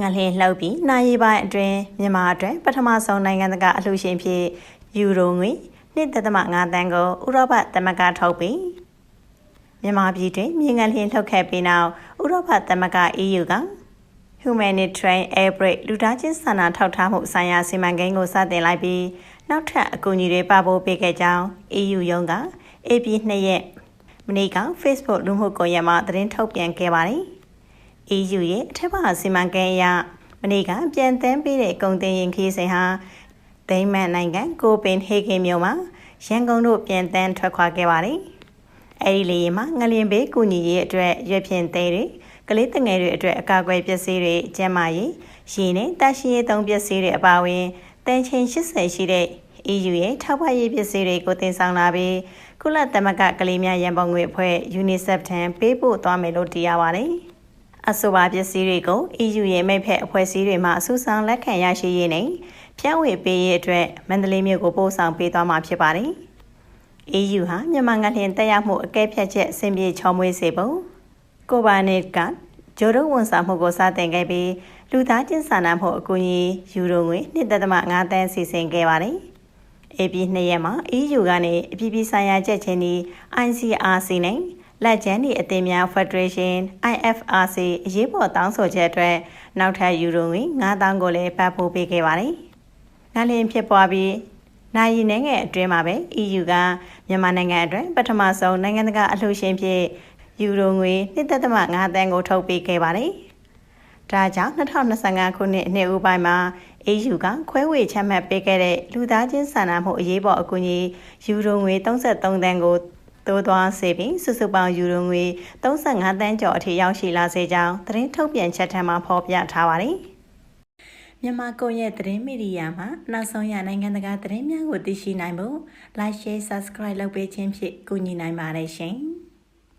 ငလျင်လှုပ်ပြီးနိုင်ရီပိုင်းအတွင်းမြန်မာအတွက်ပထမဆုံးနိုင်ငံတကာအလှူရှင်ဖြစ်ယူရိုငွေ1.5တန်းကိုဥရောပသမဂ္ဂထုတ်ပြီးမြန်မာပြည်တွင်မြေငလျင်လှုပ်ခဲ့ပြီးနောက်ဥရောပသမဂ္ဂ EU က Humanitarian Air Brake လူသားချင်းစာနာထောက်ထားမှုဆိုင်ရာစီမံကိန်းကိုစတင်လိုက်ပြီးနောက်ထပ်အကူအညီတွေပပို့ပေးခဲ့ကြောင်း EU ရုံးက AP 2ရက်မနေ့က Facebook လူမှုကွန်ရက်မှာသတင်းထုတ်ပြန်ခဲ့ပါတယ်။ EU ရဲ့အထက်ပါစီမံကိန်းအရမနေ့ကပြန်တန်းပေးတဲ့ကုန်တင်ရင်ခီးစဉ်ဟာဒိန်းမန်နိုင်ငံကိုပင်ဟေဂင်မြို့မှာရန်ကုန်တို့ပြန်တန်းထွက်ခွာခဲ့ပါတယ်။အဲဒီလေယာဉ်မှာငလျင်ဘေးကူညီရေးအတွက်ရွက်ဖြင့်သေးတွေကလေးတငယ်တွေအတွက်အကာအကွယ်ပစ္စည်းတွေကျန်းမာရေးရေနဲ့တရှိရေးသုံးပစ္စည်းတွေအပါအဝင်တန်ချိန်80ရှိတဲ့ EU ရဲ့ထောက်ပံ့ရေးပစ္စည်းတွေကိုတင်ဆောင်လာပြီးကုလသမဂ္ဂကလေးများရန်ပုံငွေအဖွဲ့ UNICEF ထံပေးပို့သွားမယ်လို့သိရပါတယ်။ အဆိုပါပစ္စည်းတွေကို EU ရဲ့မိတ်ဖက်အဖွဲ့အစည်းတွေမှအစူးဆောင်လက်ခံရရှိရေးနဲ့ဖြန့်ဝေပေးရေးအတွက်မန္တလေးမြို့ကိုပို့ဆောင်ပေးသွားမှာဖြစ်ပါတယ်။ EU ဟာမြန်မာငလျင်တက်ရောက်မှုအကဲဖြတ်ချက်အဆင့်ပြေချောမွေးစေဖို့ကိုဘာနစ်ကဂျိုဒုဝန်ဆောင်မှုကိုစတင်ခဲ့ပြီးလူသားချင်းစာနာမှုအကူအညီယူရိုငွေ1.5တန်းစီစဉ်ခဲ့ပါတယ်။ AP နှစ်ရက်မှာ EU ကနေအပြည်ပြည်ဆိုင်ရာကြက်ချင်းဒီ ICRC နဲ့ လက်ကျန်းဒီအသင်းများ Federation IFRC အရေးပေါ်တောင်းဆိုချက်အတွက်နောက်ထပ်ယူရိုငွေ9000ကိုလည်းပတ်ဖို့ပေးခဲ့ပါတယ်။ငလင်ဖြစ်ပွားပြီးနိုင်ရီနိုင်ငံအတွင်းမှာပဲ EU ကမြန်မာနိုင်ငံအတွက်ပထမဆုံးနိုင်ငံတကာအလှူရှင်ဖြစ်ယူရိုငွေ1.5တန်းကိုထုတ်ပေးခဲ့ပါတယ်။ဒါကြောင့်2025ခုနှစ်နှစ်ဦးပိုင်းမှာ EU ကခွဲဝေချမှတ်ပေးခဲ့တဲ့လူသားချင်းစာနာမှုအရေးပေါ်အကူအညီယူရိုငွေ33တန်းကို တိုးသွားစေပြီးစုစုပေါင်းယူရိုငွေ35တန်းကျော်အထိရောက်ရှိလာစေကြောင်းသတင်းထုတ်ပြန်ချက်ထံမှာဖော်ပြထားပါတယ်။မြန်မာကွန်ရက်သတင်းမီဒီယာမှာနောက်ဆုံးရနိုင်ငံတကာသတင်းများကိုသိရှိနိုင်ဖို့ Like Share Subscribe လုပ်ပေးခြင်းဖြင့်ကူညီနိုင်ပါတယ်ရှင်။